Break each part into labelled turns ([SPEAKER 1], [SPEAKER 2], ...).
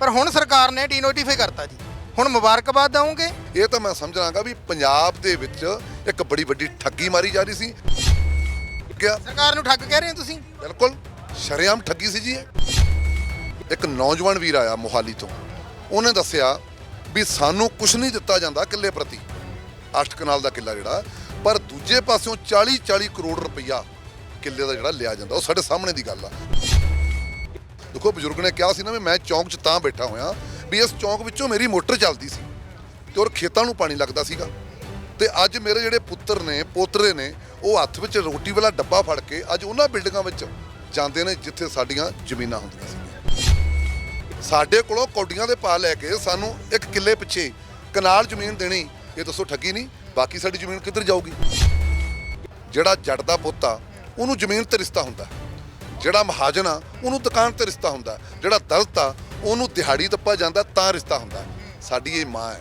[SPEAKER 1] ਪਰ ਹੁਣ ਸਰਕਾਰ ਨੇ ਡੀਨੋਟੀਫਾਈ ਕਰਤਾ ਜੀ। ਹੁਣ ਮੁਬਾਰਕਬਾਦ ਦਵੋਗੇ
[SPEAKER 2] ਇਹ ਤਾਂ ਮੈਂ ਸਮਝਾਂਗਾ ਵੀ ਪੰਜਾਬ ਦੇ ਵਿੱਚ ਇੱਕ ਬੜੀ ਵੱਡੀ ਠੱਗੀ ਮਾਰੀ ਜਾ ਰਹੀ ਸੀ। ਕਿਆ?
[SPEAKER 1] ਸਰਕਾਰ ਨੂੰ ਠੱਗ ਕਹਿ ਰਹੇ ਹੋ ਤੁਸੀਂ?
[SPEAKER 2] ਬਿਲਕੁਲ। ਸ਼ਰੇਆਮ ਠੱਗੀ ਸੀ ਜੀ ਇਹ। ਇੱਕ ਨੌਜਵਾਨ ਵੀਰ ਆਇਆ ਮੋਹਾਲੀ ਤੋਂ। ਉਹਨੇ ਦੱਸਿਆ ਵੀ ਸਾਨੂੰ ਕੁਝ ਨਹੀਂ ਦਿੱਤਾ ਜਾਂਦਾ ਕਿੱਲੇ ਪ੍ਰਤੀ। ਅਸ਼ਟ ਕਨਾਲ ਦਾ ਕਿੱਲਾ ਜਿਹੜਾ ਪਰ ਦੂਜੇ ਪਾਸਿਓਂ 40 40 ਕਰੋੜ ਰੁਪਈਆ ਕਿੱਲੇ ਦਾ ਜਿਹੜਾ ਲਿਆ ਜਾਂਦਾ। ਉਹ ਸਾਡੇ ਸਾਹਮਣੇ ਦੀ ਗੱਲ ਆ। ਦੇਖੋ ਬਜ਼ੁਰਗ ਨੇ ਕਿਹਾ ਸੀ ਨਾ ਵੀ ਮੈਂ ਚੌਂਕ 'ਚ ਤਾਂ ਬੈਠਾ ਹੋਇਆ ਵੀ ਇਸ ਚੌਂਕ ਵਿੱਚੋਂ ਮੇਰੀ ਮੋਟਰ ਚੱਲਦੀ ਸੀ ਤੇ ਔਰ ਖੇਤਾਂ ਨੂੰ ਪਾਣੀ ਲੱਗਦਾ ਸੀਗਾ। ਤੇ ਅੱਜ ਮੇਰੇ ਜਿਹੜੇ ਪੁੱਤਰ ਨੇ, ਪੋਤਰੇ ਨੇ, ਉਹ ਹੱਥ ਵਿੱਚ ਰੋਟੀ ਵਾਲਾ ਡੱਬਾ ਫੜ ਕੇ ਅੱਜ ਉਹਨਾਂ ਬਿਲਡਿੰਗਾਂ ਵਿੱਚ ਜਾਂਦੇ ਨੇ ਜਿੱਥੇ ਸਾਡੀਆਂ ਜ਼ਮੀਨਾਂ ਹੁੰਦੀਆਂ ਸੀ। ਸਾਡੇ ਕੋਲੋਂ ਕੌਡੀਆਂ ਦੇ ਪਾ ਲੈ ਕੇ ਸਾਨੂੰ ਇੱਕ ਕਿੱਲੇ ਪਿੱਛੇ ਕਨਾਲ ਜ਼ਮੀਨ ਦੇਣੀ, ਇਹ ਦੱਸੋ ਠੱਗੀ ਨਹੀਂ, ਬਾਕੀ ਸਾਡੀ ਜ਼ਮੀਨ ਕਿੱਧਰ ਜਾਊਗੀ? ਜਿਹੜਾ ਜੱਟ ਦਾ ਪੁੱਤ ਆ, ਉਹਨੂੰ ਜ਼ਮੀਨ ਤੇ ਰਿਸ਼ਤਾ ਹੁੰਦਾ। ਜਿਹੜਾ ਮਹਾਜਨ ਆ ਉਹਨੂੰ ਦੁਕਾਨ ਤੇ ਰਿਸ਼ਤਾ ਹੁੰਦਾ ਜਿਹੜਾ ਦਲਤ ਆ ਉਹਨੂੰ ਦਿਹਾੜੀ ਦੱਪਾ ਜਾਂਦਾ ਤਾਂ ਰਿਸ਼ਤਾ ਹੁੰਦਾ ਸਾਡੀ ਇਹ ਮਾਂ ਹੈ।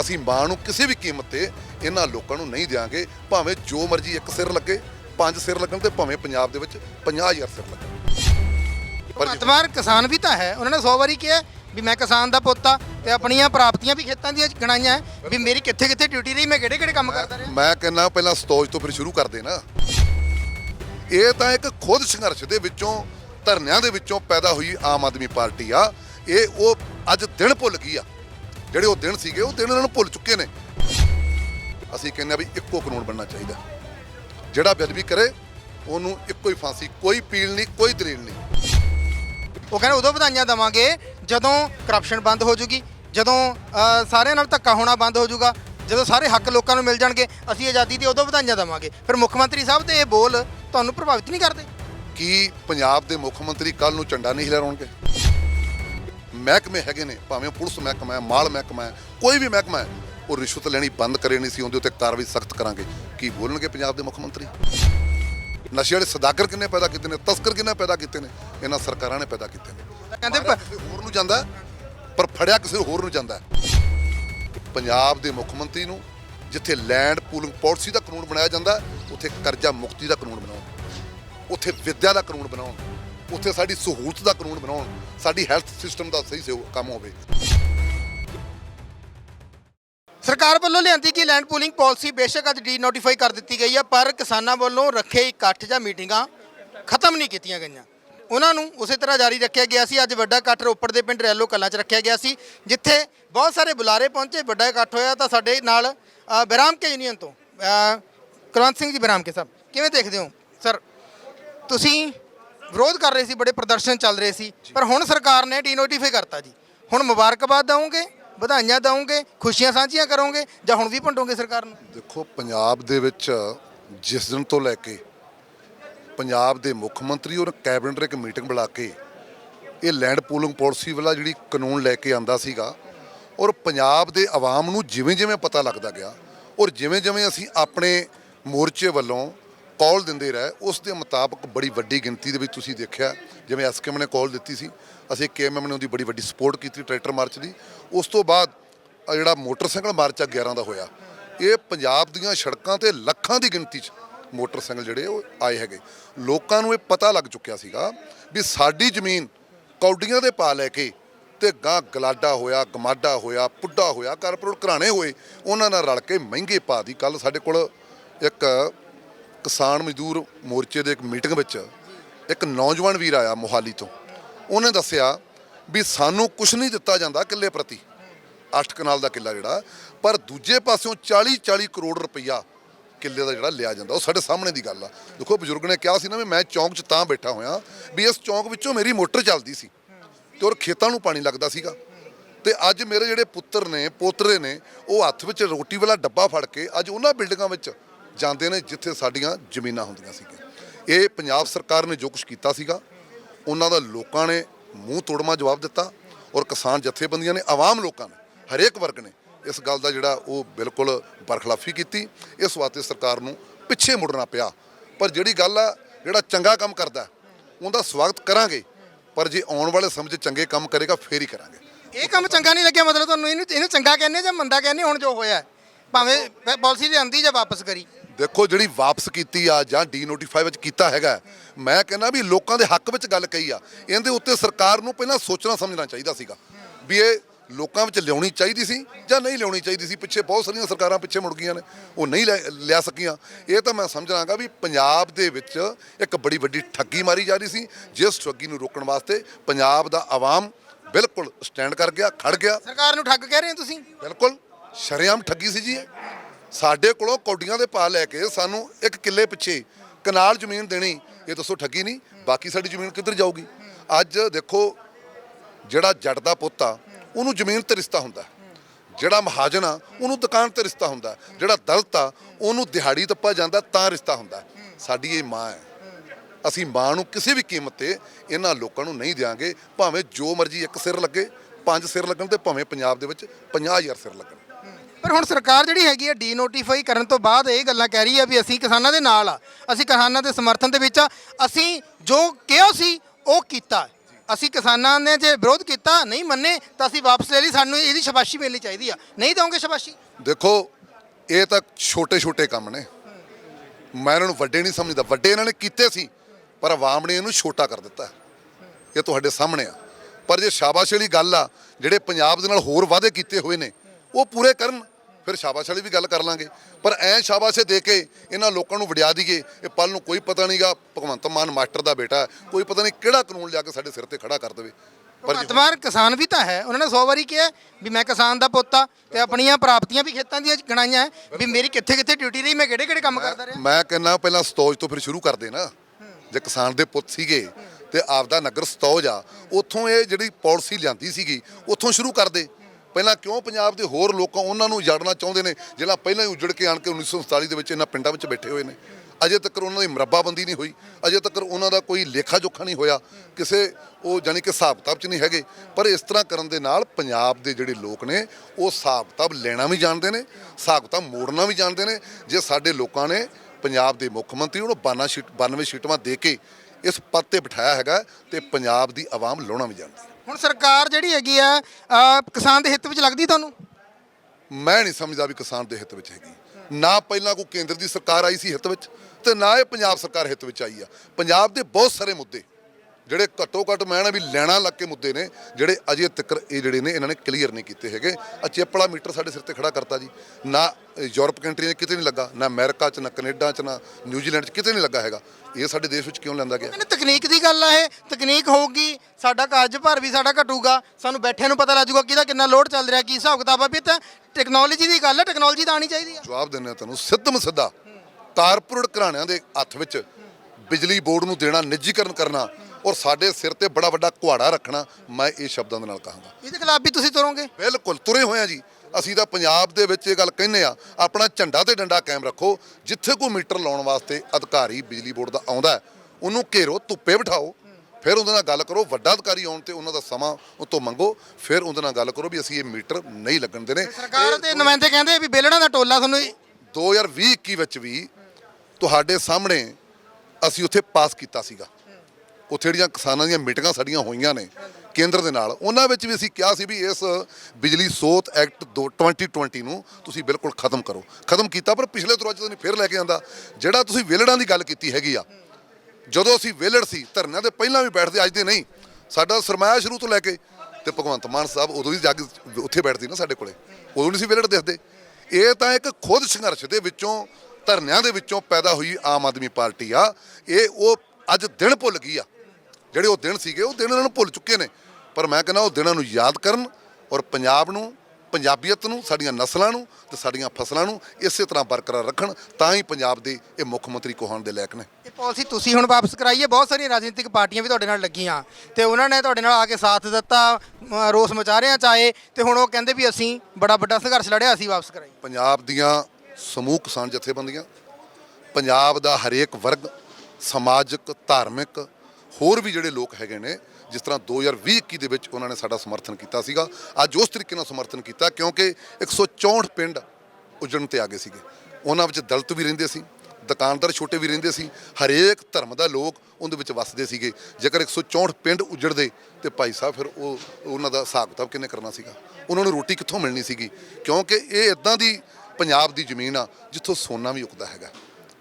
[SPEAKER 2] ਅਸੀਂ ਮਾਂ ਨੂੰ ਕਿਸੇ ਵੀ ਕੀਮਤ ਤੇ ਇਹਨਾਂ ਲੋਕਾਂ ਨੂੰ ਨਹੀਂ ਦਿਆਂਗੇ। ਭਾਵੇਂ ਜੋ ਮਰਜ਼ੀ ਇੱਕ ਸਿਰ ਲੱਗੇ ਪੰਜ ਸਿਰ ਲੱਗਣ ਤੇ ਭਾਵੇਂ ਪੰਜਾਬ ਦੇ ਵਿੱਚ 50000 ਸਿਰ ਲੱਗਣ। ਪਰ
[SPEAKER 1] ਭਗਵੰਤ ਕਿਸਾਨ ਵੀ ਤਾਂ ਹੈ। ਉਹਨਾਂ ਨੇ 100 ਵਾਰੀ ਕਿਹਾ ਵੀ ਮੈਂ ਕਿਸਾਨ ਦਾ ਪੁੱਤ ਆ ਤੇ ਆਪਣੀਆਂ ਪ੍ਰਾਪਤੀਆਂ ਵੀ ਖੇਤਾਂ ਦੀਆਂ ਗਣਾਈਆਂ ਵੀ ਮੇਰੀ ਕਿੱਥੇ ਕਿੱਥੇ ਡਿਊਟੀ ਰਹੀ ਮੈਂ ਕਿਹੜੇ ਕਿਹੜੇ ਕੰਮ ਕਰਦਾ ਰਿਹਾ।
[SPEAKER 2] ਮੈਂ ਕਹਿੰਦਾ ਪਹਿਲਾਂ ਸਤੋਜ ਤੋਂ ਫਿਰ ਸ਼ੁਰੂ ਕਰਦੇ ਨਾ। ਇਹ ਤਾਂ ਇੱਕ ਖੁਦ ਸੰਘਰਸ਼ ਦੇ ਵਿੱਚੋਂ ਧਰਨਿਆਂ ਦੇ ਵਿੱਚੋਂ ਪੈਦਾ ਹੋਈ ਆਮ ਆਦਮੀ ਪਾਰਟੀ ਆ। ਇਹ ਉਹ ਅੱਜ ਦਿਨ ਭੁੱਲ ਗਈ ਆ। ਜਿਹੜੇ ਉਹ ਦਿਨ ਸੀਗੇ ਉਹ ਦਿਨ ਇਹਨਾਂ ਨੂੰ ਭੁੱਲ ਚੁੱਕੇ ਨੇ। ਅਸੀਂ ਕਹਿੰਦੇ ਆ ਵੀ ਇੱਕੋ ਕਾਨੂੰਨ ਬਣਨਾ ਚਾਹੀਦਾ। ਜਿਹੜਾ ਬੇਅਦਬੀ ਕਰੇ ਉਹਨੂੰ ਇੱਕੋ ਹੀ ਫਾਂਸੀ ਕੋਈ ਪੀਲ ਨਹੀਂ ਕੋਈ ਦਲੀਲ ਨਹੀਂ।
[SPEAKER 1] ਉਹ ਕਹਿੰਦੇ ਉਦੋਂ ਵਧਾਈਆਂ ਦਵਾਂਗੇ ਜਦੋਂ ਕਰਪਸ਼ਨ ਬੰਦ ਹੋ ਜੂਗੀ ਜਦੋਂ ਅ, ਸਾਰਿਆਂ ਨਾਲ ਧੱਕਾ ਹੋਣਾ ਬੰਦ ਹੋ ਜਾਊਗਾ ਜਦੋਂ ਸਾਰੇ ਹੱਕ ਲੋਕਾਂ ਨੂੰ ਮਿਲ ਜਾਣਗੇ ਅਸੀਂ ਆਜ਼ਾਦੀ ਦੀ ਉਦੋਂ ਵਧਾਈਆਂ ਦਵਾਂਗੇ। ਫਿਰ ਮੁੱਖ ਮੰਤਰੀ ਸਾਹਿਬ ਦੇ ਇਹ ਬੋਲ ਤੁਹਾਨੂੰ ਪ੍ਰਭਾਵਿਤ ਨਹੀਂ ਕਰਦੇ?
[SPEAKER 2] ਕੀ ਪੰਜਾਬ ਦੇ ਮੁੱਖ ਮੰਤਰੀ ਕੱਲ ਨੂੰ ਝੰਡਾ ਨਹੀਂ ਲਹਿਰਾਉਣਗੇ? ਮਹਿਕਮੇ ਹੈਗੇ ਨੇ ਭਾਵੇਂ ਪੁਲਿਸ ਮਹਿਕਮਾ ਹੈ ਮਾਲ ਮਹਿਕਮਾ ਹੈ ਕੋਈ ਵੀ ਮਹਿਕਮਾ ਹੈ ਉਹ ਰਿਸ਼ਵਤ ਲੈਣੀ ਬੰਦ ਕਰੇ ਨਹੀਂ ਸੀ ਉਹਦੇ ਉੱਤੇ ਕਾਰਵਾਈ ਸਖਤ ਕਰਾਂਗੇ। ਕੀ ਬੋਲਣਗੇ ਪੰਜਾਬ ਦੇ ਮੁੱਖ ਮੰਤਰੀ? ਨਸ਼ੇ ਵਾਲੇ ਸਦਾਗਰ ਕਿੰਨੇ ਪੈਦਾ ਕੀਤੇ ਨੇ ਤਸਕਰ ਕਿੰਨੇ ਪੈਦਾ ਕੀਤੇ ਨੇ? ਇਹਨਾਂ ਸਰਕਾਰਾਂ ਨੇ ਪੈਦਾ ਕੀਤੇ ਨੇ।
[SPEAKER 1] ਕਹਿੰਦੇ
[SPEAKER 2] ਹੋਰ ਨੂੰ ਜਾਂਦਾ ਪਰ ਫੜਿਆ ਕਿਸੇ ਹੋਰ ਨੂੰ ਜਾਂਦਾ। ਪੰਜਾਬ ਦੇ ਮੁੱਖ ਮੰਤਰੀ ਨੂੰ, ਜਿੱਥੇ ਲੈਂਡ ਪੂਲਿੰਗ ਪਾਲਿਸੀ ਦਾ ਕਾਨੂੰਨ ਬਣਾਇਆ ਜਾਂਦਾ, ਉੱਥੇ ਕਰਜ਼ਾ ਮੁਕਤੀ ਦਾ ਕਾਨੂੰਨ ਬਣਾਉਣ, ਉੱਥੇ ਵਿੱਦਿਆ ਦਾ ਕਾਨੂੰਨ ਬਣਾਉਣ, ਉੱਥੇ ਸਾਡੀ ਸਹੂਲਤ ਦਾ ਕਾਨੂੰਨ ਬਣਾਉਣ, ਸਾਡੀ ਹੈਲਥ ਸਿਸਟਮ ਦਾ ਸਹੀ ਸੇ ਕੰਮ ਹੋਵੇ।
[SPEAKER 1] ਸਰਕਾਰ ਵੱਲੋਂ ਲਿਆਂਦੀ ਗਈ ਲੈਂਡ ਪੂਲਿੰਗ ਪਾਲਿਸੀ ਬੇਸ਼ੱਕ ਅੱਜ ਡੀਨੋਟੀਫਾਈ ਕਰ ਦਿੱਤੀ ਗਈ ਹੈ ਪਰ ਕਿਸਾਨਾਂ ਵੱਲੋਂ ਰੱਖੇ ਇਕੱਠ ਜਾਂ ਮੀਟਿੰਗਾਂ ਖਤਮ ਨਹੀਂ ਕੀਤੀਆਂ ਗਈਆਂ। ਉਹਨਾਂ ਨੂੰ ਉਸੇ ਤਰ੍ਹਾਂ ਜਾਰੀ ਰੱਖਿਆ ਗਿਆ ਸੀ। ਅੱਜ ਵੱਡਾ ਇਕੱਠ ਰੋਪੜ ਦੇ ਪਿੰਡ ਰੈਲੋ ਕਲਾਂ 'ਚ ਰੱਖਿਆ ਗਿਆ ਸੀ ਜਿੱਥੇ ਬਹੁਤ ਸਾਰੇ ਬੁਲਾਰੇ ਪਹੁੰਚੇ ਵੱਡਾ ਇਕੱਠ ਹੋਇਆ ਤਾਂ ਸਾਡੇ ਨਾਲ ਅ, ਬਹਿਰਾਮ ਕੇ ਯੂਨੀਅਨ ਤੋਂ ਕੁਲਵੰਤ ਸਿੰਘ ਜੀ ਬਹਿਰਾਮ ਕੇ ਸਾਹਿਬ। ਕਿਵੇਂ ਦੇਖਦੇ ਹੋ? ਸਰ ਤੁਸੀਂ ਵਿਰੋਧ ਕਰ ਰਹੇ ਸੀ ਬੜੇ ਪ੍ਰਦਰਸ਼ਨ ਚੱਲ ਰਹੇ ਸੀ ਪਰ ਹੁਣ ਸਰਕਾਰ ਨੇ ਡੀਨੋਟੀਫਾਈ ਕਰਤਾ ਜੀ। ਹੁਣ ਮੁਬਾਰਕਬਾਦ ਦਵੋਗੇ ਵਧਾਈਆਂ ਦਵੋਗੇ ਖੁਸ਼ੀਆਂ ਸਾਂਝੀਆਂ ਕਰੋਗੇ ਜਾਂ ਹੁਣ ਵੀ ਭੰਡੋਗੇ ਸਰਕਾਰ ਨੂੰ?
[SPEAKER 2] ਦੇਖੋ ਪੰਜਾਬ ਦੇ ਵਿੱਚ ਜਿਸ ਦਿਨ ਤੋਂ ਲੈ ਕੇ ਪੰਜਾਬ ਦੇ ਮੁੱਖ ਮੰਤਰੀ ਔਰ ਕੈਬਨਿਟ ਨੇ ਇੱਕ ਮੀਟਿੰਗ ਬੁਲਾ ਕੇ ਇਹ ਲੈਂਡ ਪੂਲਿੰਗ ਪਾਲਿਸੀ ਵਾਲਾ ਜਿਹੜੀ ਕਾਨੂੰਨ ਲੈ ਕੇ ਆਂਦਾ ਸੀਗਾ ਔਰ ਪੰਜਾਬ ਦੇ ਆਵਾਮ ਨੂੰ ਜਿਵੇਂ ਜਿਵੇਂ ਪਤਾ ਲੱਗਦਾ ਗਿਆ ਔਰ ਜਿਵੇਂ ਜਿਵੇਂ ਅਸੀਂ ਆਪਣੇ ਮੋਰਚੇ ਵੱਲੋਂ ਕਾਲ ਦਿੰਦੇ ਰਹੇ, ਉਸ ਦੇ ਮੁਤਾਬਕ ਬੜੀ ਵੱਡੀ ਗਿਣਤੀ ਦੇ ਵਿੱਚ ਤੁਸੀਂ ਦੇਖਿਆ, ਜਿਵੇਂ ਐਸਕੇਐਮ ਨੇ ਕਾਲ ਦਿੱਤੀ ਸੀ, ਅਸੀਂ ਕੇਐਮਐਮ ਨੇ ਉਹਦੀ ਬੜੀ ਵੱਡੀ ਸਪੋਰਟ ਕੀਤੀ ਟਰੈਕਟਰ ਮਾਰਚ ਦੀ, ਉਸ ਤੋਂ ਬਾਅਦ ਜਿਹੜਾ ਮੋਟਰਸਾਈਕਲ ਮਾਰਚ ਆ 11 ਦਾ ਹੋਇਆ, ਇਹ ਪੰਜਾਬ ਦੀਆਂ ਸੜਕਾਂ ਤੇ ਲੱਖਾਂ ਦੀ ਗਿਣਤੀ 'ਚ ਮੋਟਰਸਾਈਕਲ ਜਿਹੜੇ ਉਹ ਆਏ ਹੈਗੇ। ਲੋਕਾਂ ਨੂੰ ਇਹ ਪਤਾ ਲੱਗ ਚੁੱਕਿਆ ਸੀਗਾ ਵੀ ਸਾਡੀ ਜ਼ਮੀਨ ਕੌਡੀਆਂ ਦੇ ਪਾ ਲੈ ਕੇ ਤੇ ਗਾਂ ਗਲਾਡਾ ਹੋਇਆ, ਗਮਾਡਾ ਹੋਇਆ, ਪੁੱਡਾ ਹੋਇਆ ਕਾਰਪੋਰੇਟ ਘਰਾਣੇ ਹੋਏ, ਉਹਨਾਂ ਨਾਲ ਰਲ ਕੇ ਮਹਿੰਗੇ ਪਾ ਦੀ। ਕੱਲ ਸਾਡੇ ਕੋਲ ਇੱਕ ਕਿਸਾਨ ਮਜ਼ਦੂਰ ਮੋਰਚੇ ਦੇ ਇੱਕ ਮੀਟਿੰਗ ਵਿੱਚ ਇੱਕ ਨੌਜਵਾਨ ਵੀਰ ਆਇਆ ਮੋਹਾਲੀ ਤੋਂ। ਉਹਨੇ ਦੱਸਿਆ ਵੀ ਸਾਨੂੰ ਕੁਝ ਨਹੀਂ ਦਿੱਤਾ ਜਾਂਦਾ ਕਿੱਲੇ ਪ੍ਰਤੀ। ਅਸ਼ਟ ਕਨਾਲ ਦਾ ਕਿੱਲਾ ਜਿਹੜਾ, ਪਰ ਦੂਜੇ ਪਾਸਿਓਂ 40 40 ਕਰੋੜ ਰੁਪਈਆ ਕਿੱਲੇ ਦਾ ਜਿਹੜਾ ਲਿਆ ਜਾਂਦਾ, ਉਹ ਸਾਡੇ ਸਾਹਮਣੇ ਦੀ ਗੱਲ ਆ। ਦੇਖੋ ਬਜ਼ੁਰਗ ਨੇ ਕਿਹਾ ਸੀ ਨਾ ਵੀ ਮੈਂ ਚੌਂਕ 'ਚ ਤਾਂ ਬੈਠਾ ਹੋਇਆ ਵੀ ਇਸ ਚੌਂਕ ਵਿੱਚੋਂ ਮੇਰੀ ਮੋਟਰ ਚੱਲਦੀ ਸੀ ਤੇ ਔਰ ਖੇਤਾਂ ਨੂੰ ਪਾਣੀ ਲੱਗਦਾ ਸੀਗਾ। ਤੇ ਅੱਜ ਮੇਰੇ ਜਿਹੜੇ ਪੁੱਤਰ ਨੇ, ਪੋਤਰੇ ਨੇ, ਉਹ ਹੱਥ ਵਿੱਚ ਰੋਟੀ ਵਾਲਾ ਡੱਬਾ ਫੜ ਕੇ ਅੱਜ ਉਹਨਾਂ ਬਿਲਡਿੰਗਾਂ ਵਿੱਚ ਜਾਂਦੇ ਨੇ ਜਿੱਥੇ ਸਾਡੀਆਂ ਜ਼ਮੀਨਾਂ ਹੁੰਦੀਆਂ ਸੀਗੀਆਂ। ਇਹ ਪੰਜਾਬ ਸਰਕਾਰ ਨੇ ਜੋ ਕੁਝ ਕੀਤਾ ਸੀਗਾ, ਉਹਨਾਂ ਦਾ ਲੋਕਾਂ ਨੇ ਮੂੰਹ ਤੋੜਮਾ ਜਵਾਬ ਦਿੱਤਾ ਔਰ ਕਿਸਾਨ ਜਥੇਬੰਦੀਆਂ ਨੇ, ਆਵਾਮ ਲੋਕਾਂ ਨੇ, ਹਰੇਕ ਵਰਗ ਨੇ ਇਸ ਗੱਲ ਦਾ ਜਿਹੜਾ ਉਹ ਬਿਲਕੁਲ ਬਰਖਲਾਫੀ ਕੀਤੀ। ਇਸ ਵਾਸਤੇ ਸਰਕਾਰ ਨੂੰ ਪਿੱਛੇ ਮੁੜਨਾ ਪਿਆ। ਪਰ ਜਿਹੜੀ ਗੱਲ ਆ ਜਿਹੜਾ ਚੰਗਾ ਕੰਮ ਕਰਦਾ ਉਹਦਾ ਸਵਾਗਤ ਕਰਾਂਗੇ। ਪਰ ਜੇ ਆਉਣ ਵਾਲੇ ਸਮੇਂ 'ਚ ਚੰਗੇ ਕੰਮ ਕਰੇਗਾ ਫੇਰ ਹੀ ਕਰਾਂਗੇ।
[SPEAKER 1] ਇਹ ਕੰਮ ਚੰਗਾ ਨਹੀਂ ਲੱਗਿਆ ਮਤਲਬ ਤੁਹਾਨੂੰ ਇਹਨੂੰ ਇਹਨੂੰ ਚੰਗਾ ਕਹਿੰਦੇ ਜਾਂ ਮੰਦਾ ਕਹਿੰਦੇ ਹੁਣ ਜੋ ਹੋਇਆ? ਭਾਵੇਂ ਪਾਲਿਸੀ ਲਿਆਂਦੀ ਜਾਂ ਵਾਪਸ ਕਰੀ।
[SPEAKER 2] ਦੇਖੋ ਜਿਹੜੀ ਵਾਪਸ ਕੀਤੀ ਆ ਜਾਂ ਡੀ ਨੋਟੀਫਾਈ ਵਿੱਚ ਕੀਤਾ ਹੈਗਾ ਮੈਂ ਕਹਿੰਦਾ ਵੀ ਲੋਕਾਂ ਦੇ ਹੱਕ ਵਿੱਚ ਗੱਲ ਕਹੀ ਆ। ਇਹਦੇ ਉੱਤੇ ਸਰਕਾਰ ਨੂੰ ਪਹਿਲਾਂ ਸੋਚਣਾ ਸਮਝਣਾ ਚਾਹੀਦਾ ਸੀਗਾ। ਵੀ ਇਹ ਲੋਕਾਂ ਵਿੱਚ ਲਿਆਉਣੀ ਚਾਹੀਦੀ ਸੀ ਜਾਂ ਨਹੀਂ ਲਿਆਉਣੀ ਚਾਹੀਦੀ ਸੀ? ਪਿੱਛੇ ਬਹੁਤ ਸਾਰੀਆਂ ਸਰਕਾਰਾਂ ਪਿੱਛੇ ਮੁੜ ਗਈਆਂ ਨੇ। ਉਹ ਨਹੀਂ ਲੈ- ਲਿਆ ਸਕੀਆਂ। ਇਹ ਤਾਂ ਮੈਂ ਸਮਝਾਂਗਾ ਵੀ ਪੰਜਾਬ ਦੇ ਵਿੱਚ ਇੱਕ ਬੜੀ ਵੱਡੀ ਠੱਗੀ ਮਾਰੀ ਜਾ ਰਹੀ ਸੀ ਜਿਸ ਠੱਗੀ ਨੂੰ ਰੋਕਣ ਵਾਸਤੇ ਪੰਜਾਬ ਦਾ ਆਵਾਮ ਬਿਲਕੁਲ ਸਟੈਂਡ ਕਰ ਗਿਆ ਖੜ ਗਿਆ।
[SPEAKER 1] ਸਰਕਾਰ ਨੂੰ ਠੱਗ ਕਹਿ ਰਹੇ ਹੋ ਤੁਸੀਂ?
[SPEAKER 2] ਬਿਲਕੁਲ ਸ਼ਰੇਆਮ ਠੱਗੀ ਸੀ ਜੀ ਇਹ। ਸਾਡੇ ਕੋਲੋਂ ਕੌਡੀਆਂ ਦੇ ਪਾ ਲੈ ਕੇ ਸਾਨੂੰ ਇੱਕ ਕਿੱਲੇ ਪਿੱਛੇ ਕਨਾਲ ਜ਼ਮੀਨ ਦੇਣੀ ਇਹ ਦੱਸੋ ਠੱਗੀ ਨਹੀਂ। ਬਾਕੀ ਸਾਡੀ ਜ਼ਮੀਨ ਕਿੱਧਰ ਜਾਊਗੀ? ਅੱਜ ਦੇਖੋ ਜਿਹੜਾ ਜੱਟ ਦਾ ਪੁੱਤ ਆ ਉਹਨੂੰ ਜ਼ਮੀਨ ਤੇ ਰਿਸ਼ਤਾ ਹੁੰਦਾ ਜਿਹੜਾ ਮਹਾਜਨ ਆ, ਉਹਨੂੰ ਦੁਕਾਨ ਤੇ ਰਿਸ਼ਤਾ ਹੁੰਦਾ ਜਿਹੜਾ ਦਲਤ ਆ, ਉਹਨੂੰ ਦਿਹਾੜੀ ਤੱਪਾ ਜਾਂਦਾ, ਤਾਂ ਰਿਸ਼ਤਾ ਹੁੰਦਾ ਸਾਡੀ ਇਹ ਮਾਂ ਹੈ। ਅਸੀਂ ਮਾਂ ਨੂੰ ਕਿਸੇ ਵੀ ਕੀਮਤ ਤੇ ਇਹਨਾਂ ਲੋਕਾਂ ਨੂੰ ਨਹੀਂ ਦਿਆਂਗੇ। ਭਾਵੇਂ ਜੋ ਮਰਜ਼ੀ ਇੱਕ ਸਿਰ ਲੱਗੇ, ਪੰਜ ਸਿਰ ਲੱਗਣ ਤੇ ਭਾਵੇਂ ਪੰਜਾਬ ਦੇ ਵਿੱਚ 50000 ਸਿਰ ਲੱਗਣ।
[SPEAKER 1] ਪਰ ਹੁਣ ਸਰਕਾਰ ਜਿਹੜੀ ਹੈਗੀ ਹੈ ਡੀ ਨੋਟੀਫਾਈ ਕਰਨ ਤੋਂ ਬਾਅਦ ਇਹ ਗੱਲਾਂ ਕਹਿ ਰਹੀ ਹੈ ਵੀ ਅਸੀਂ ਕਿਸਾਨਾਂ ਦੇ ਨਾਲ ਆ। ਅਸੀਂ ਕਿਸਾਨਾਂ ਦੇ ਸਮਰਥਨ ਦੇ ਵਿੱਚ ਆ। ਅਸੀਂ ਜੋ ਕਿਹਾ ਸੀ, ਉਹ ਕੀਤਾ ਅਸੀਂ ਕਿਸਾਨਾਂ ਨੇ ਜੇ ਵਿਰੋਧ ਕੀਤਾ, ਨਹੀਂ ਮੰਨੇ, ਤਾਂ ਅਸੀਂ ਵਾਪਸ ਲੈ ਲਈ, ਸਾਨੂੰ ਇਹਦੀ ਸ਼ਾਬਾਸ਼ੀ ਮਿਲਣੀ ਚਾਹੀਦੀ ਆ। ਨਹੀਂ ਦਵਾਂਗੇ ਸ਼ਾਬਾਸ਼ੀ?
[SPEAKER 2] ਦੇਖੋ, ਇਹ ਤਾਂ ਛੋਟੇ ਛੋਟੇ ਕੰਮ ਨੇ। ਮੈਂ ਇਹਨਾਂ ਨੂੰ ਵੱਡੇ ਨਹੀਂ ਸਮਝਦਾ। ਵੱਡੇ ਇਹਨਾਂ ਨੇ ਕੀਤੇ ਸੀ, ਪਰ ਆਵਾਮ ਨੇ ਇਹਨੂੰ ਛੋਟਾ ਕਰ ਦਿੱਤਾ। ਇਹ ਤੁਹਾਡੇ ਸਾਹਮਣੇ ਆ। ਪਰ ਜੇ ਸ਼ਾਬਾਸ਼ ਵਾਲੀ ਗੱਲ ਆ, ਜਿਹੜੇ ਪੰਜਾਬ ਦੇ ਨਾਲ ਹੋਰ ਵਾਅਦੇ ਕੀਤੇ ਹੋਏ ਨੇ, ਉਹ ਪੂਰੇ ਕਰਨ। ਫਿਰ ਸ਼ਾਬਾਸ਼ ਵਾਲੀ ਵੀ ਗੱਲ ਕਰ ਲਾਂਗੇ। ਪਰ ਐ ਸ਼ਾਬਾਸ਼ੇ ਦੇ ਕੇ ਇਹਨਾਂ ਲੋਕਾਂ ਨੂੰ ਵਡਿਆ ਦਈਏ ਇਹ ਪਲ ਨੂੰ ਕੋਈ ਪਤਾ ਨਹੀਂਗਾ ਭਗਵੰਤ ਮਾਨ ਮਾਸਟਰ ਦਾ ਬੇਟਾ ਕੋਈ ਪਤਾ ਨਹੀਂ ਕਿਹੜਾ ਕਾਨੂੰਨ ਲਿਆ ਕੇ ਸਾਡੇ ਸਿਰ ਤੇ ਖੜਾ ਕਰ ਦੇਵੇ। ਪਰ ਜੇ-
[SPEAKER 1] ਭਗਵੰਤ ਕਿਸਾਨ ਵੀ ਤਾਂ ਹੈ ਉਹਨਾਂ ਨੇ 100 ਵਾਰੀ ਕਿਹਾ ਵੀ ਮੈਂ ਕਿਸਾਨ ਦਾ ਪੁੱਤ ਆ ਤੇ ਆਪਣੀਆਂ ਪ੍ਰਾਪਤੀਆਂ ਵੀ ਖੇਤਾਂ ਦੀਆਂ ਗਣਾਈਆਂ ਵੀ ਮੇਰੀ ਕਿੱਥੇ ਕਿੱਥੇ ਡਿਊਟੀ ਰਹੀ ਮੈਂ ਕਿਹੜੇ ਕਿਹੜੇ ਕੰਮ ਕਰਦਾ ਰਿਹਾ।
[SPEAKER 2] ਮੈਂ ਕਹਿੰਦਾ ਪਹਿਲਾਂ ਸਤੌਜ ਤੋਂ ਫਿਰ ਸ਼ੁਰੂ ਕਰਦੇ ਨਾ ਜੇ ਕਿਸਾਨ ਦੇ ਪੁੱਤ ਸੀਗੇ ਤੇ ਆਪਦਾ ਨਗਰ ਸਤੌਜ ਆ ਉੱਥੋਂ ਇਹ ਜਿਹੜੀ ਪਾਲਿਸੀ ਲਿਆਂਦੀ ਸੀਗੀ ਉੱਥੋਂ ਸ਼ੁਰੂ ਕਰਦੇ। ਪਹਿਲਾਂ ਕਿਉਂ ਪੰਜਾਬ ਦੇ ਹੋਰ ਲੋਕਾਂ ਉਹਨਾਂ ਨੂੰ ਉਜਾੜਨਾ ਚਾਹੁੰਦੇ ਨੇ? ਜਿਹੜਾ ਪਹਿਲਾਂ ਹੀ ਉਜੜ ਕੇ ਆਣ ਕੇ 1947 ਦੇ ਵਿੱਚ ਇਹਨਾਂ ਪਿੰਡਾਂ ਵਿੱਚ ਬੈਠੇ ਹੋਏ ਨੇ। ਅਜੇ ਤੱਕ ਉਹਨਾਂ ਦੀ ਮਰੱਬਾਬੰਦੀ ਨਹੀਂ ਹੋਈ। ਅਜੇ ਤੱਕ ਉਹਨਾਂ ਦਾ ਕੋਈ ਲੇਖਾ ਜੋਖਾ ਨਹੀਂ ਹੋਇਆ। ਕਿਸੇ ਉਹ ਜਾਨੀ ਕਿ ਹਿਸਾਬ ਕਿਤਾਬ 'ਚ ਨਹੀਂ ਹੈਗੇ। ਪਰ ਇਸ ਤਰ੍ਹਾਂ ਕਰਨ ਦੇ ਨਾਲ ਪੰਜਾਬ ਦੇ ਜਿਹੜੇ ਲੋਕ ਨੇ, ਉਹ ਹਿਸਾਬ ਕਿਤਾਬ ਲੈਣਾ ਵੀ ਜਾਣਦੇ ਨੇ, ਹਿਸਾਬ ਕਿਤਾਬ ਮੋੜਨਾ ਵੀ ਜਾਣਦੇ ਨੇ। ਜੇ ਸਾਡੇ ਲੋਕਾਂ ਨੇ ਪੰਜਾਬ ਦੇ ਮੁੱਖ ਮੰਤਰੀ ਨੂੰ 92 ਸੀਟ 92 ਸੀਟਾਂ ਦੇ ਕੇ ਇਸ ਪਦ ਤੇ ਬਿਠਾਇਆ ਹੈਗਾ ਤੇ ਪੰਜਾਬ ਦੀ ਆਵਾਮ ਲਾਉਣਾ ਵੀ ਜਾਣਦੀ ਹੈ।
[SPEAKER 1] ਹੁਣ ਸਰਕਾਰ ਜਿਹੜੀ ਹੈਗੀ ਆ ਅਹ ਕਿਸਾਨ ਦੇ ਹਿੱਤ ਵਿੱਚ ਲੱਗਦੀ ਤੁਹਾਨੂੰ?
[SPEAKER 2] ਮੈਂ ਨਹੀਂ ਸਮਝਦਾ ਵੀ ਕਿਸਾਨ ਦੇ ਹਿੱਤ ਵਿੱਚ ਹੈਗੀ। ਨਾ ਪਹਿਲਾਂ ਕੋਈ ਕੇਂਦਰ ਦੀ ਸਰਕਾਰ ਆਈ ਸੀ ਹਿੱਤ ਵਿੱਚ ਤੇ ਨਾ ਇਹ ਪੰਜਾਬ ਸਰਕਾਰ ਹਿੱਤ ਵਿੱਚ ਆਈ ਆ। ਪੰਜਾਬ ਦੇ ਬਹੁਤ ਸਾਰੇ ਮੁੱਦੇ ਜਿਹੜੇ ਘੱਟੋ ਘੱਟ ਮੈਂ ਨਾ ਵੀ ਲੈਣਾ ਲੱਗ ਕੇ ਮੁੱਦੇ ਨੇ ਜਿਹੜੇ ਅਜੇ ਤੱਕ ਇਹ ਜਿਹੜੇ ਨੇ ਇਹਨਾਂ ਨੇ ਕਲੀਅਰ ਨਹੀਂ ਕੀਤੇ ਹੈਗੇ। ਆ ਚਿੱਪਲਾ ਮੀਟਰ ਸਾਡੇ ਸਿਰ ਤੇ ਖੜਾ ਕਰਤਾ ਜੀ। ਨਾ ਯੂਰਪ ਕੰਟਰੀਆਂ 'ਚ ਕਿਤੇ ਨਹੀਂ ਲੱਗਾ ਨਾ ਅਮਰੀਕਾ 'ਚ ਨਾ ਕੈਨੇਡਾ 'ਚ ਨਾ ਨਿਊਜ਼ੀਲੈਂਡ 'ਚ ਕਿਤੇ ਨਹੀਂ ਲੱਗਾ ਹੈਗਾ। ਇਹ ਸਾਡੇ ਦੇਸ਼ ਵਿੱਚ ਕਿਉਂ ਲੈਂਦਾ ਗਿਆ?
[SPEAKER 1] ਕਹਿੰਦੇ ਤਕਨੀਕ ਦੀ ਗੱਲ ਆ ਇਹ। ਤਕਨੀਕ ਹੋਊਗੀ ਸਾਡਾ ਕਾਰਜ ਭਰ ਵੀ ਸਾਡਾ ਘਟੂਗਾ। ਸਾਨੂੰ ਬੈਠਿਆਂ ਨੂੰ ਪਤਾ ਲੱਗ ਜਾਊਗਾ ਕਿਹਦਾ ਕਿੰਨਾ ਲੋਡ ਚੱਲ ਰਿਹਾ ਕੀ ਹਿਸਾਬ ਕਿਤਾਬ ਆ। ਵੀ ਤਾਂ ਟੈਕਨੋਲੋਜੀ ਦੀ ਗੱਲ ਹੈ ਟੈਕਨੋਲੋਜੀ ਤਾਂ ਆਣੀ ਚਾਹੀਦੀ ਆ।
[SPEAKER 2] ਜਵਾਬ ਦਿੰਦੇ ਹਾਂ ਤੁਹਾਨੂੰ ਸਿੱਧਮ ਸਿੱਧਾ। ਕਾਰਪੋਰੇਟ ਘਰਾਣਿਆਂ ਦੇ ਹੱਥ ਵਿੱਚ ਬਿਜਲੀ ਬੋਰਡ ਨੂੰ ਦੇਣਾ ਨਿੱਜੀਕਰਨ ਕਰਨਾ ਔਰ ਸਾਡੇ ਸਿਰ ਤੇ ਬੜਾ ਵੱਡਾ ਕੁਹਾੜਾ ਰੱਖਣਾ ਮੈਂ ਇਹ ਸ਼ਬਦਾਂ ਦੇ ਨਾਲ ਕਹਾਂਗਾ।
[SPEAKER 1] ਇਹਦੇ ਖਿਲਾਫ ਵੀ ਤੁਸੀਂ ਤੁਰੋਗੇ?
[SPEAKER 2] ਬਿਲਕੁਲ ਤੁਰੇ ਹੋਏ ਆ ਜੀ। ਅਸੀਂ ਤਾਂ ਪੰਜਾਬ ਦੇ ਵਿੱਚ ਇਹ ਗੱਲ ਕਹਿੰਦੇ ਆ ਆਪਣਾ ਝੰਡਾ ਤੇ ਡੰਡਾ ਕਾਇਮ ਰੱਖੋ ਜਿੱਥੇ ਕੋਈ ਮੀਟਰ ਲਾਉਣ ਵਾਸਤੇ ਅਧਿਕਾਰੀ ਬਿਜਲੀ ਬੋਰਡ ਦਾ ਆਉਂਦਾ ਉਹਨੂੰ ਘੇਰੋ ਧੁੱਪੇ ਬਿਠਾਓ ਫਿਰ ਉਹਦੇ ਨਾਲ ਗੱਲ ਕਰੋ ਵੱਡਾ ਅਧਿਕਾਰੀ ਆਉਣ ਤੇ ਉਹਨਾਂ ਦਾ ਸਮਾਂ ਉਹ ਤੋਂ ਮੰਗੋ ਫਿਰ ਉਹਦੇ ਨਾਲ ਗੱਲ ਕਰੋ ਵੀ ਅਸੀਂ ਇਹ ਮੀਟਰ ਨਹੀਂ ਲੱਗਣ ਦੇਣੇ
[SPEAKER 1] ਸਰਕਾਰ ਦੇ ਨੁਮਾਇੰਦੇ ਕਹਿੰਦੇ ਵੀ ਬੇਲਣਾ ਦਾ ਟੋਲਾ ਤੁਹਾਨੂੰ
[SPEAKER 2] 2020-21 ਵਿੱਚ ਵੀ ਤੁਹਾਡੇ ਸਾਹਮਣੇ ਅਸੀਂ ਉੱਥੇ ਪਾਸ ਕੀਤਾ ਸੀਗਾ। ਉੱਥੇ ਜਿਹੜੀਆਂ ਕਿਸਾਨਾਂ ਦੀਆਂ ਮੀਟਿੰਗਾਂ ਸਾਡੀਆਂ ਹੋਈਆਂ ਨੇ ਕੇਂਦਰ ਦੇ ਨਾਲ, ਉਹਨਾਂ ਵਿੱਚ ਵੀ ਅਸੀਂ ਕਿਹਾ ਸੀ ਵੀ ਇਸ ਬਿਜਲੀ ਸੋਤ ਐਕਟ ਦੋ- 2020 ਨੂੰ ਤੁਸੀਂ ਬਿਲਕੁਲ ਖਤਮ ਕਰੋ। ਖਤਮ ਕੀਤਾ, ਪਰ ਪਿਛਲੇ ਤੁਰਾਂ ਚ ਨਹੀਂ ਫਿਰ ਲੈ ਕੇ ਆਂਦਾ। ਜਿਹੜਾ ਤੁਸੀਂ ਵਿਹਲੜਾਂ ਦੀ ਗੱਲ ਕੀਤੀ ਹੈਗੀ ਆ, ਜਦੋਂ ਅਸੀਂ ਵਿਹਲੜ ਸੀ, ਧਰਨਿਆਂ ਦੇ ਪਹਿਲਾਂ ਵੀ ਬੈਠਦੇ, ਅੱਜ ਦੇ ਨਹੀਂ। ਸਾਡਾ ਸਰਮਾਇਆ ਸ਼ੁਰੂ ਤੋਂ ਲੈ ਕੇ, ਤੇ ਭਗਵੰਤ ਮਾਨ ਸਾਹਿਬ ਉਦੋਂ ਵੀ ਜਾ ਉੱਥੇ ਬੈਠਦੀ ਨਾ ਸਾਡੇ ਕੋਲੇ, ਉਦੋਂ ਨਹੀਂ ਸੀ ਵਿਹਲੜ ਦੇਖਦੇ। ਇਹ ਤਾਂ ਇੱਕ ਖੁਦ ਸੰਘਰਸ਼ ਦੇ ਵਿੱਚੋਂ, ਧਰਨਿਆਂ ਦੇ ਵਿੱਚੋਂ ਪੈਦਾ ਹੋਈ ਆਮ ਆਦਮੀ ਪਾਰਟੀ ਆ। ਇਹ ਉਹ ਅੱਜ ਦਿਨ ਭੁੱਲ ਗਈ ਆ। ਜਿਹੜੇ ਉਹ ਦਿਨ ਸੀਗੇ ਉਹ ਦਿਨ ਇਹਨਾਂ ਨੂੰ ਭੁੱਲ ਚੁੱਕੇ ਨੇ। ਪਰ ਮੈਂ ਕਹਿੰਦਾ ਉਹ ਦਿਨਾਂ ਨੂੰ ਯਾਦ ਕਰਨ ਔਰ ਪੰਜਾਬ ਨੂੰ ਪੰਜਾਬੀਅਤ ਨੂੰ ਸਾਡੀਆਂ ਨਸਲਾਂ ਨੂੰ ਤੇ ਸਾਡੀਆਂ ਫਸਲਾਂ ਨੂੰ ਇਸੇ ਤਰ੍ਹਾਂ ਬਰਕਰਾਰ ਰੱਖਣ ਤਾਂ ਹੀ ਪੰਜਾਬ ਦੇ ਇਹ ਮੁੱਖ ਮੰਤਰੀ ਕੋਹਾਣ ਦੇ ਲਾਇਕ ਨੇ।
[SPEAKER 1] ਇਹ ਪਾਲਿਸੀ ਤੁਸੀਂ ਹੁਣ ਵਾਪਸ ਕਰਾਈਏ ਬਹੁਤ ਸਾਰੀਆਂ ਰਾਜਨੀਤਿਕ ਪਾਰਟੀਆਂ ਵੀ ਤੁਹਾਡੇ ਨਾਲ ਲੱਗੀਆਂ। ਤੇ ਉਹਨਾਂ ਨੇ ਤੁਹਾਡੇ ਨਾਲ ਆ ਕੇ ਸਾਥ ਦਿੱਤਾ ਰੋਸ ਮਚਾ ਰਹੇ ਆ ਚਾਹੇ ਤੇ ਹੁਣ ਉਹ ਕਹਿੰਦੇ ਵੀ ਅਸੀਂ ਬੜਾ ਵੱਡਾ ਸੰਘਰਸ਼ ਲੜਿਆ ਅਸੀਂ ਵਾਪਸ ਕਰਾਈ
[SPEAKER 2] ਪੰਜਾਬ ਦੀਆਂ ਸਮੂਹ ਕਿਸਾਨ ਜਥੇਬੰਦੀਆਂ ਪੰਜਾਬ ਦਾ ਹਰੇਕ ਵਰਗ ਸਮਾਜਿਕ ਧਾਰਮਿਕ ਹੋਰ ਵੀ ਜਿਹੜੇ ਲੋਕ ਹੈਗੇ ਨੇ, ਜਿਸ ਤਰ੍ਹਾਂ 2020-21 ਦੇ ਵਿੱਚ ਉਹਨਾਂ ਨੇ ਸਾਡਾ ਸਮਰਥਨ ਕੀਤਾ ਸੀਗਾ। ਅੱਜ ਉਸ ਤਰੀਕੇ ਨਾਲ ਸਮਰਥਨ ਕੀਤਾ, ਕਿਉਂਕਿ 164 ਪਿੰਡ ਉਜੜਨ ਤੇ ਆ ਗਏ ਸੀਗੇ। ਉਹਨਾਂ ਵਿੱਚ ਦਲਤ ਵੀ ਰਹਿੰਦੇ ਸੀ, ਦੁਕਾਨਦਾਰ ਛੋਟੇ ਵੀ ਰਹਿੰਦੇ ਸੀ, ਹਰੇਕ ਧਰਮ ਦਾ ਲੋਕ ਉਹਦੇ ਵਿੱਚ ਵੱਸਦੇ ਸੀਗੇ। ਜੇਕਰ 164 ਪਿੰਡ ਉਜੜਦੇ ਤੇ ਭਾਈ ਸਾਹਿਬ ਫਿਰ ਉਹ, ਉਹਨਾਂ ਦਾ ਹਿਸਾਬ ਕਿਤਾਬ ਕਿੰਨੇ ਕਰਨਾ ਸੀਗਾ? ਉਹਨਾਂ ਨੂੰ ਰੋਟੀ ਕਿੱਥੋਂ ਮਿਲਣੀ ਸੀਗੀ? ਕਿਉਂਕਿ ਇਹ ਇਦਾਂ ਦੀ ਪੰਜਾਬ ਦੀ ਜ਼ਮੀਨ ਆ, ਜਿੱਥੋਂ ਸੋਨਾ ਵੀ ਉਗਦਾ ਹੈਗਾ।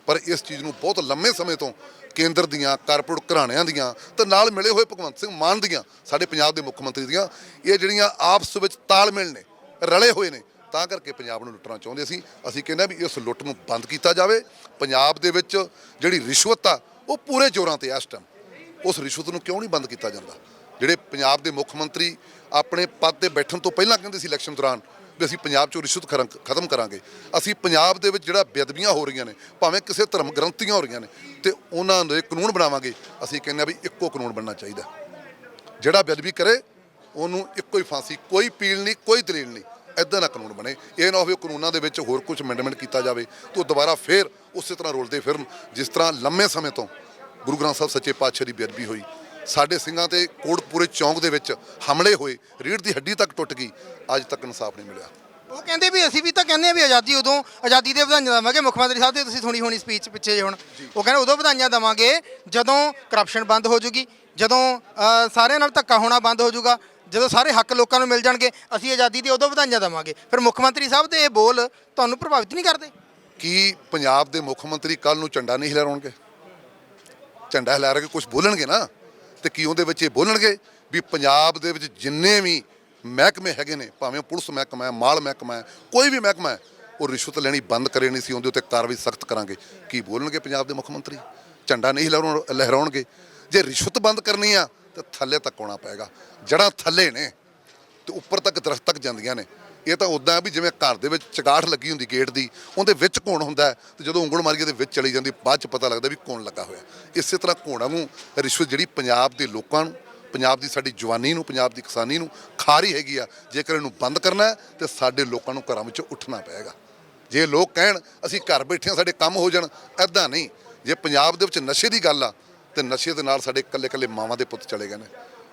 [SPEAKER 2] ਪਰ ਇਸ ਚੀਜ਼ ਨੂੰ ਬਹੁਤ ਲੰਮੇ ਸਮੇਂ ਤੋਂ ਕੇਂਦਰ ਦੀਆਂ, ਕਾਰਪੋਰੇਟ ਘਰਾਣਿਆਂ ਦੀਆਂ ਤੇ ਨਾਲ ਮਿਲੇ ਹੋਏ ਭਗਵੰਤ ਸਿੰਘ ਮਾਨ ਦੀਆਂ, ਸਾਡੇ ਪੰਜਾਬ ਦੇ ਮੁੱਖ ਮੰਤਰੀ ਦੀਆਂ, ਇਹ ਜਿਹੜੀਆਂ ਆਪਸ ਵਿੱਚ ਤਾਲਮੇਲ ਨੇ, ਰਲੇ ਹੋਏ ਨੇ, ਤਾਂ ਕਰਕੇ ਪੰਜਾਬ ਨੂੰ ਲੁੱਟਣਾ ਚਾਹੁੰਦੇ ਸੀ। ਅਸੀਂ ਕਹਿੰਦੇ ਵੀ ਇਸ ਲੁੱਟ ਨੂੰ ਬੰਦ ਕੀਤਾ ਜਾਵੇ। ਪੰਜਾਬ ਦੇ ਵਿੱਚ ਜਿਹੜੀ ਰਿਸ਼ਵਤ ਆ, ਉਹ ਪੂਰੇ ਜ਼ੋਰਾਂ ਤੇ ਆ ਇਸ ਟਾਈਮ ਉਸ ਰਿਸ਼ਵਤ ਨੂੰ ਕਿਉਂ ਨਹੀਂ ਬੰਦ ਕੀਤਾ ਜਾਂਦਾ? ਜਿਹੜੇ ਪੰਜਾਬ ਦੇ ਮੁੱਖ ਮੰਤਰੀ ਆਪਣੇ ਪਦ ਤੇ ਬੈਠਣ ਤੋਂ ਪਹਿਲਾਂ ਕਹਿੰਦੇ ਸੀ ਇਲੈਕਸ਼ਨ ਦੌਰਾਨ ਵੀ ਅਸੀਂ ਪੰਜਾਬ 'ਚੋਂ ਰਿਸ਼ਵਤ ਖਰੰ- ਖਤਮ ਕਰਾਂਗੇ। ਅਸੀਂ ਪੰਜਾਬ ਦੇ ਵਿੱਚ ਜਿਹੜਾ ਬੇਅਦਬੀਆਂ ਹੋ ਰਹੀਆਂ ਨੇ, ਭਾਵੇਂ ਕਿਸੇ ਧਰਮ ਗ੍ਰੰਥੀਆਂ ਹੋ ਰਹੀਆਂ ਨੇ ਤੇ ਉਹਨਾਂ ਦੇ ਕਾਨੂੰਨ ਬਣਾਵਾਂਗੇ, ਅਸੀਂ ਕਹਿੰਦੇ ਆ ਵੀ ਇੱਕੋ ਕਾਨੂੰਨ ਬਣਨਾ ਚਾਹੀਦਾ। ਜਿਹੜਾ ਬੇਅਦਬੀ ਕਰੇ, ਉਹਨੂੰ ਇੱਕੋ ਹੀ ਫਾਂਸੀ, ਕੋਈ ਪੀਲ ਨਹੀਂ, ਕੋਈ ਦਲੀਲ ਨਹੀਂ ਇਦਾਂ ਦਾ ਕਾਨੂੰਨ ਬਣੇ। ਇਹ ਨਾ ਹੋਵੇ ਕਾਨੂੰਨਾਂ ਦੇ ਵਿੱਚ ਹੋਰ ਕੁਝ ਅਮੈਂਡਮੈਂਟ ਕੀਤਾ ਜਾਵੇ, ਤੇ ਉਹ ਦੁਬਾਰਾ ਫੇਰ ਉਸੇ ਤਰ੍ਹਾਂ ਰੋਲਦੇ ਫਿਰਨ, ਜਿਸ ਤਰ੍ਹਾਂ ਲੰਮੇ ਸਮੇਂ ਤੋਂ ਗੁਰੂ ਗ੍ਰੰਥ ਸਾਹਿਬ ਸੱਚੇ ਪਾਤਸ਼ਾਹ ਦੀ ਬੇਅਦਬੀ ਹੋਈ। ਸਾਡੇ ਸਿੰਘਾਂ ਤੇ ਕੋਟਪੂਰੇ ਚੌਂਕ ਦੇ ਵਿੱਚ ਹਮਲੇ ਹੋਏ ਰੀੜ ਦੀ ਹੱਡੀ ਤੱਕ ਟੁੱਟ ਗਈ, ਅੱਜ ਤੱਕ ਇਨਸਾਫ ਨਹੀਂ ਮਿਲਿਆ।
[SPEAKER 1] ਉਹ ਕਹਿੰਦੇ ਵੀ ਅਸੀਂ ਵੀ ਤਾਂ ਕਹਿੰਦੇ ਆ ਵੀ ਆਜ਼ਾਦੀ ਉਦੋਂ ਆਜ਼ਾਦੀ ਦੇ ਵਧਾਈਆਂ ਦੇਵਾਂਗੇ ਮੁੱਖ ਮੰਤਰੀ ਸਾਹਿਬ ਦੀ ਤੁਸੀਂ ਸੁਣੀ ਹੋਣੀ ਸਪੀਚ ਪਿੱਛੇ ਜੇ ਹੁਣ। ਉਹ ਕਹਿੰਦੇ ਉਦੋਂ ਵਧਾਈਆਂ ਦੇਵਾਂਗੇ ਜਦੋਂ ਕਰਪਸ਼ਨ ਬੰਦ ਹੋ ਜੂਗੀ ਜਦੋਂ ਸਾਰਿਆਂ ਨਾਲ ਧੱਕਾ ਹੋਣਾ ਬੰਦ ਹੋ ਜਾਊਗਾ ਜਦੋਂ ਸਾਰੇ ਹੱਕ ਲੋਕਾਂ ਨੂੰ ਮਿਲ ਜਾਣਗੇ ਅਸੀਂ ਆਜ਼ਾਦੀ ਦੀ ਉਦੋਂ ਵਧਾਈਆਂ ਦੇਵਾਂਗੇ। ਫਿਰ ਮੁੱਖ ਮੰਤਰੀ ਸਾਹਿਬ ਦੇ ਇਹ ਬੋਲ ਤੁਹਾਨੂੰ ਪ੍ਰਭਾਵਿਤ ਨਹੀਂ ਕਰਦੇ?
[SPEAKER 2] ਕੀ ਪੰਜਾਬ ਦੇ ਮੁੱਖ ਮੰਤਰੀ ਕੱਲ ਨੂੰ ਝੰਡਾ ਨਹੀਂ ਲਹਿਰਾਉਣਗੇ? ਝੰਡਾ ਲਹਿਰਾ ਕੇ ਕੁਝ ਬੋਲਣਗੇ ਨਾ? ਤੇ ਕੀ ਉਹਦੇ ਵਿੱਚ ਇਹ ਬੋਲਣਗੇ? ਵੀ ਪੰਜਾਬ ਦੇ ਵਿੱਚ ਜਿੰਨੇ ਵੀ ਮਹਿਕਮੇ ਹੈਗੇ ਨੇ, ਭਾਵੇਂ ਪੁਲਿਸ ਮਹਿਕਮਾ ਹੈ, ਮਾਲ ਮਹਿਕਮਾ ਹੈ, ਕੋਈ ਵੀ ਮਹਿਕਮਾ ਹੈ, ਉਹ ਰਿਸ਼ਵਤ ਲੈਣੀ ਬੰਦ ਕਰੇ ਨਹੀਂ ਸੀ, ਉਹਦੇ ਉੱਤੇ ਕਾਰਵਾਈ ਸਖਤ ਕਰਾਂਗੇ। ਕੀ ਬੋਲਣਗੇ ਪੰਜਾਬ ਦੇ ਮੁੱਖ ਮੰਤਰੀ? ਝੰਡਾ ਨਹੀਂ ਲਹਿਰਾਉਣ, ਲਹਿਰਾਉਣਗੇ। ਜੇ ਰਿਸ਼ਵਤ ਬੰਦ ਕਰਨੀ ਆ, ਤਾਂ ਥੱਲੇ ਤੱਕ ਆਉਣਾ ਪਏਗਾ। ਜੜਾਂ ਥੱਲੇ ਨੇ, ਤੇ ਉੱਪਰ ਤੱਕ ਦਰਖਤ ਤੱਕ ਜਾਂਦੀਆਂ ਨੇ। ਇਹ ਤਾਂ ਉਦਾਂ ਵੀ ਜਿਵੇਂ ਘਰ ਦੇ ਵਿੱਚ ਚਗਾਠ ਲੱਗੀ ਹੁੰਦੀ ਗੇਟ ਦੀ, ਉਹਦੇ ਵਿੱਚ ਕੌਣ ਹੁੰਦਾ ਹੈ, ਤੇ ਜਦੋਂ ਉਂਗਲ ਮਾਰੀ ਦੇ ਵਿੱਚ ਚਲੀ ਜਾਂਦੀ, ਬਾਅਦ ਚ ਪਤਾ ਲੱਗਦਾ ਵੀ ਕੌਣ ਲੱਗਾ ਹੋਇਆ। ਇਸੇ ਤਰ੍ਹਾਂ ਘੋੜਾ ਨੂੰ ਰਿਸ਼ਵਤ ਜਿਹੜੀ ਪੰਜਾਬ ਦੇ ਲੋਕਾਂ ਨੂੰ ਪੰਜਾਬ ਦੀ ਸਾਡੀ ਜਵਾਨੀ ਨੂੰ, ਪੰਜਾਬ ਦੀ ਕਿਸਾਨੀ ਨੂੰ ਖਾਰੀ ਹੈਗੀ ਆ। ਜੇਕਰ ਇਹਨੂੰ ਬੰਦ ਕਰਨਾ ਹੈ, ਤੇ ਸਾਡੇ ਲੋਕਾਂ ਨੂੰ ਘਰਾਂ ਵਿੱਚੋਂ ਉੱਠਣਾ ਪਏਗਾ। ਜੇ ਲੋਕ ਕਹਿਣ, ਅਸੀਂ ਘਰ ਬੈਠੇ ਹਾਂ, ਸਾਡੇ ਕੰਮ ਹੋ ਜਾਣ ਐਦਾਂ ਨਹੀਂ। ਜੇ ਪੰਜਾਬ ਦੇ ਵਿੱਚ ਨਸ਼ੇ ਦੀ ਗੱਲ ਆ, ਤੇ ਨਸ਼ੇ ਦੇ ਨਾਲ ਸਾਡੇ ਇਕੱਲੇ ਇਕੱਲੇ ਮਾਵਾਂ ਦੇ ਪੁੱਤ ਚਲੇ ਗਏ ਨੇ।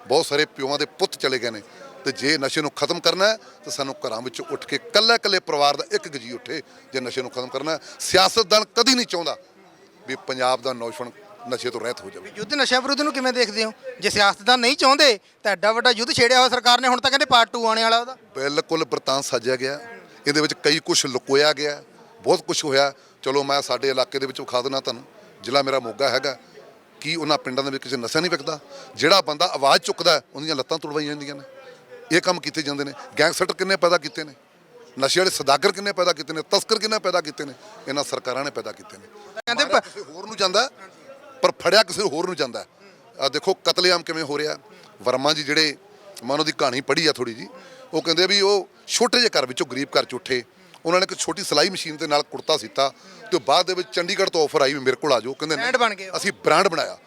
[SPEAKER 2] ਬਹੁਤ ਸਾਰੇ ਪਿਓਾਂ ਦੇ ਪੁੱਤ ਚਲੇ ਗਏ ਨੇ। ਤੇ ਜੇ ਨਸ਼ੇ ਨੂੰ ਖਤਮ ਕਰਨਾ ਹੈ, ਤਾਂ ਸਾਨੂੰ ਘਰਾਂ ਵਿੱਚ ਉੱਠ ਕੇ ਇਕੱਲੇ ਇਕੱਲੇ ਪਰਿਵਾਰ ਦਾ ਇੱਕ ਗਜੀ ਉੱਠੇ, ਜੇ ਨਸ਼ੇ ਨੂੰ ਖਤਮ ਕਰਨਾ ਸਿਆਸਤਦਾਨ ਕਦੀ ਨਹੀਂ ਚਾਹੁੰਦਾ ਵੀ ਪੰਜਾਬ ਦਾ ਨੌਜਵਾਨ ਨਸ਼ੇ ਤੋਂ ਰਹਿਤ ਹੋ ਜਾਵੇ।
[SPEAKER 1] ਯੁੱਧ ਨਸ਼ਾ ਵਿਰੁੱਧ ਨੂੰ ਕਿਵੇਂ ਦੇਖਦੇ ਹੋ? ਜੇ ਸਿਆਸਤਦਾਨ ਨਹੀਂ ਚਾਹੁੰਦੇ ਤਾਂ ਐਡਾ ਵੱਡਾ ਯੁੱਧ ਛੇੜਿਆ ਹੋਇਆ ਸਰਕਾਰ ਨੇ ਹੁਣ ਤਾਂ ਕਹਿੰਦੇ ਪਾਰਟ 2 ਆਉਣੇ ਵਾਲਾ ਉਹਦਾ।
[SPEAKER 2] ਬਿਲਕੁਲ ਬਰਤਾਨ ਸਾਜਿਆ ਗਿਆ। ਇਹਦੇ ਵਿੱਚ ਕਈ ਕੁਝ ਲੁਕੋਇਆ ਗਿਆ। ਬਹੁਤ ਕੁਝ ਹੋਇਆ। ਚਲੋ ਮੈਂ ਸਾਡੇ ਇਲਾਕੇ ਦੇ ਵਿੱਚ ਵਿਖਾ ਦੇਣਾ ਤੁਹਾਨੂੰ। ਜ਼ਿਲ੍ਹਾ ਮੇਰਾ ਮੋਗਾ ਹੈਗਾ। ਕੀ ਉਹਨਾਂ ਪਿੰਡਾਂ ਦੇ ਵਿੱਚ ਕਿਸੇ ਨਸ਼ਾ ਨਹੀਂ ਵਿਕਦਾ? ਜਿਹੜਾ ਬੰਦਾ ਆਵਾਜ਼ ਚੁੱਕਦਾ ਉਹਦੀਆਂ ਲੱਤਾਂ ਤੁੜਵਾਈਆਂ ਜਾਂਦੀਆਂ ਨੇ। ਇਹ ਕੰਮ ਕੀਤੇ ਜਾਂਦੇ ਨੇ। ਗੈਂਗਸਟਰ ਕਿੰਨੇ ਪੈਦਾ ਕੀਤੇ ਨੇ? ਨਸ਼ੇ ਵਾਲੇ ਸਦਾਗਰ ਕਿੰਨੇ ਪੈਦਾ ਕੀਤੇ ਨੇ? ਤਸਕਰ ਕਿੰਨੇ ਪੈਦਾ ਕੀਤੇ ਨੇ? ਇਹਨਾਂ ਸਰਕਾਰਾਂ ਨੇ ਪੈਦਾ ਕੀਤੇ ਨੇ।
[SPEAKER 1] ਕਹਿੰਦੇ
[SPEAKER 2] ਹੋਰ ਨੂੰ ਜਾਂਦਾ ਪਰ ਫੜਿਆ ਕਿਸੇ ਹੋਰ ਨੂੰ ਜਾਂਦਾ ਆ ਦੇਖੋ ਕਤਲੇਆਮ ਕਿਵੇਂ ਹੋ ਰਿਹਾ ਵਰਮਾ ਜੀ ਜਿਹੜੇ ਮੈਂ ਉਹਨਾਂ ਦੀ ਕਹਾਣੀ ਪੜ੍ਹੀ ਆ ਥੋੜੀ ਜੀ ਉਹ ਕਹਿੰਦੇ ਵੀ ਉਹ ਛੋਟੇ ਜਿਹੇ ਘਰ ਵਿੱਚੋਂ ਗਰੀਬ ਘਰ ਚ ਉੱਠੇ। ਉਹਨਾਂ ਨੇ ਇੱਕ ਛੋਟੀ ਸਿਲਾਈ ਮਸ਼ੀਨ ਦੇ ਨਾਲ ਕੁੜਤਾ ਸੀਤਾ ਤੇ ਬਾਅਦ ਦੇ ਵਿੱਚ ਚੰਡੀਗੜ੍ਹ ਤੋਂ ਆਫਰ ਆਈ ਵੀ ਮੇਰੇ ਕੋਲ ਆ ਜਾਓ। ਕਹਿੰਦੇ
[SPEAKER 1] ਬਣ ਗਏ।
[SPEAKER 2] ਅਸੀਂ ਬ੍ਰਾਂਡ ਬਣਾਇਆ।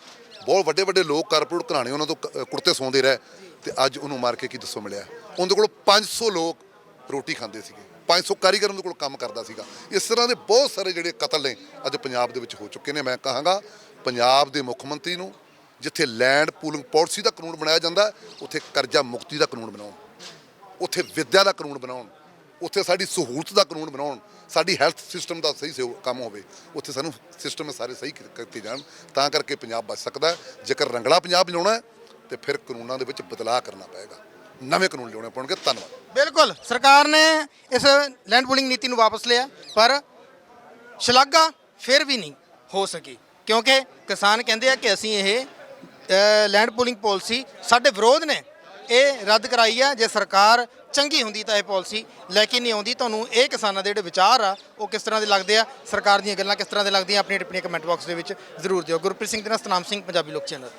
[SPEAKER 2] ਬਹੁਤ ਵੱਡੇ ਵੱਡੇ ਲੋਕ ਕਾਰਪੋਰੇਟ ਘਰਾਣੇ ਉਹਨਾਂ ਤੋਂ ਕੁੜਤੇ ਸੌਂਦੇ ਰਹੇ ਤੇ ਅੱਜ ਉਹਨੂੰ ਮਾਰ ਕੇ ਕੀ ਦੱਸੋ ਮਿਲਿਆ। ਉਹਦੇ ਕੋਲ 500 ਲੋਕ ਰੋਟੀ ਖਾਂਦੇ ਸੀਗੇ। 500 ਕਾਰੀਗਰ ਉਹਦੇ ਕੋਲ ਕੰਮ ਕਰਦਾ ਸੀਗਾ। ਇਸ ਤਰ੍ਹਾਂ ਦੇ ਬਹੁਤ ਸਾਰੇ ਜਿਹੜੇ ਕਤਲ ਨੇ ਅੱਜ ਪੰਜਾਬ ਦੇ ਵਿੱਚ ਹੋ ਚੁੱਕੇ ਨੇ। ਮੈਂ ਕਹਾਂਗਾ ਪੰਜਾਬ ਦੇ ਮੁੱਖ ਮੰਤਰੀ ਨੂੰ ਜਿੱਥੇ ਲੈਂਡ ਪੂਲਿੰਗ ਪਾਲਿਸੀ ਦਾ ਕਾਨੂੰਨ ਬਣਾਇਆ ਜਾਂਦਾ ਉੱਥੇ ਕਰਜ਼ਾ ਮੁਕਤੀ ਦਾ ਕਾਨੂੰਨ ਬਣਾਉਣ ਉੱਥੇ ਵਿੱਦਿਆ ਦਾ ਕਾਨੂੰਨ ਬਣਾਉਣ ਉੱਥੇ ਸਾਡੀ ਸਹੂਲਤ ਦਾ ਕਾਨੂੰਨ ਬਣਾਉਣ ਸਾਡੀ ਹੈਲਥ ਸਿਸਟਮ ਦਾ ਸਹੀ ਸਹੀ ਕੰਮ ਹੋਵੇ ਉੱਥੇ ਸਾਨੂੰ ਸਿਸਟਮ ਸਾਰੇ ਸਹੀ ਕੀਤੇ ਜਾਣ ਤਾਂ ਕਰਕੇ ਪੰਜਾਬ ਬਚ ਸਕਦਾ ਜੇਕਰ ਰੰਗਲਾ ਪੰਜਾਬ ਲਿਆਉਣਾ ਹੈ, ਤੇ ਫਿਰ ਕਾਨੂੰਨਾਂ ਦੇ ਵਿੱਚ ਬਦਲਾਅ ਕਰਨਾ ਪਏਗਾ। ਨਵੇਂ ਕਾਨੂੰਨ ਲਿਆਉਣੇ ਪੈਣਗੇ ਧੰਨਵਾਦ।
[SPEAKER 1] ਬਿਲਕੁਲ ਸਰਕਾਰ ਨੇ ਇਸ ਲੈਂਡ ਪੂਲਿੰਗ ਨੀਤੀ ਨੂੰ ਵਾਪਸ ਲਿਆ ਪਰ ਸ਼ਲਾਘਾ ਫਿਰ ਵੀ ਨਹੀਂ ਹੋ ਸਕੀ। ਕਿਉਂਕਿ ਕਿਸਾਨ ਕਹਿੰਦੇ ਆ ਕਿ ਅਸੀਂ ਇਹ ਲੈਂਡ ਪੂਲਿੰਗ ਪਾਲਿਸੀ ਸਾਡੇ ਵਿਰੋਧ ਨੇ। ਇਹ ਰੱਦ ਕਰਾਈ ਆ, ਜੇ ਸਰਕਾਰ ਚੰਗੀ ਹੁੰਦੀ ਤਾਂ ਇਹ ਪਾਲਿਸੀ ਲੈ ਕੇ ਨਹੀਂ ਆਉਂਦੀ ਤੁਹਾਨੂੰ ਇਹ ਕਿਸਾਨਾਂ ਦੇ ਜਿਹੜੇ ਵਿਚਾਰ ਆ, ਉਹ ਕਿਸ ਤਰ੍ਹਾਂ ਦੇ ਲੱਗਦੇ ਆ? ਸਰਕਾਰ ਦੀਆਂ ਗੱਲਾਂ ਕਿਸ ਤਰ੍ਹਾਂ ਦੇ ਲੱਗਦੀਆਂ? ਆਪਣੀਆਂ ਟਿੱਪਣੀਆਂ ਕਮੈਂਟ ਬਾਕਸ ਦੇ ਵਿੱਚ ਜ਼ਰੂਰ ਦਿਓ। ਗੁਰਪ੍ਰੀਤ ਸਿੰਘ ਦੇ ਨਾਲ ਸਤਨਾਮ ਸਿੰਘ, ਪੰਜਾਬੀ ਲੋਕ ਚੈਨਲ।